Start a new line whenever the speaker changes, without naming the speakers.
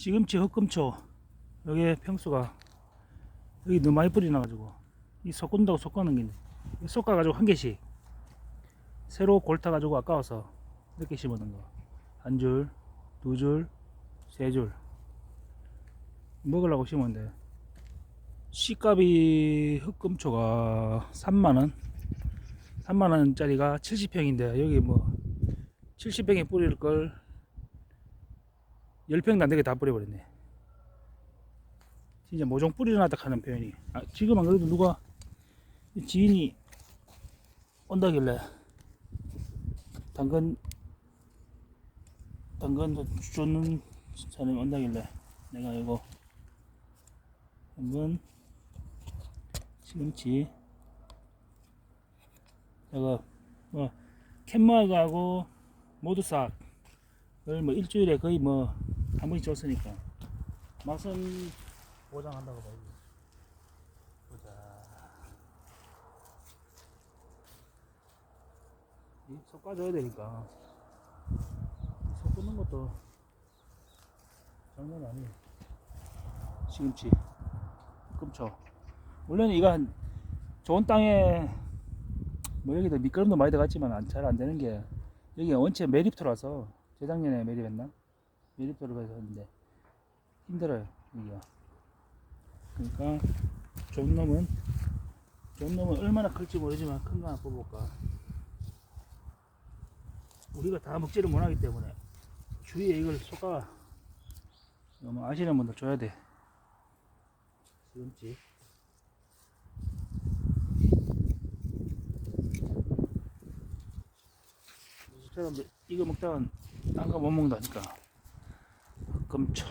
시금치 흑금초 여기 평수가 여기 너무 많이 뿌리 나가지고 이 섞은다고 섞어놓은 게 섞어가지고 한 개씩 새로 골타 가지고 아까워서 이렇게 심어놓은 거한 줄, 두 줄, 세 줄 먹으려고 심었는데 씨값이 흑금초가 3만원 3만원짜리가 70평인데 여기 뭐 70평에 뿌릴 걸 10평도 안 되게 다 뿌려버렸네. 진짜 모종 뿌리려놨다 하는 표현이. 아, 지금 안 그래도 누가 지인이 온다길래 당근 당근 주는 사람이 온다길래 내가 이거 한번 시금치 이거 뭐 캔마하고 모두 싹을 뭐 일주일에 거의 뭐 한 번씩 줬으니까 맛은 보장한다고 봐요. 보자. 이 섞어줘야 되니까 섞는 것도 장난 아니에요. 시금치, 금초. 원래는 이거 한 좋은 땅에 뭐 여기도 미끄럼도 많이 들어갔지만 잘 안 되는 게 여기 원체 매립토라서 재작년에 매립했나? 매립토를 해서 했는데 힘들어요 여기가 그러니까 좋은 놈은 좋은 놈은 얼마나 클지 모르지만 큰 거 하나 뽑을까. 우리가 다 먹지를 못하기 때문에 주위에 이걸 쏟아 너무 아시는 분들 줘야 돼. 시금치. 이거 먹다간 딴 거 못 먹는다니까 금초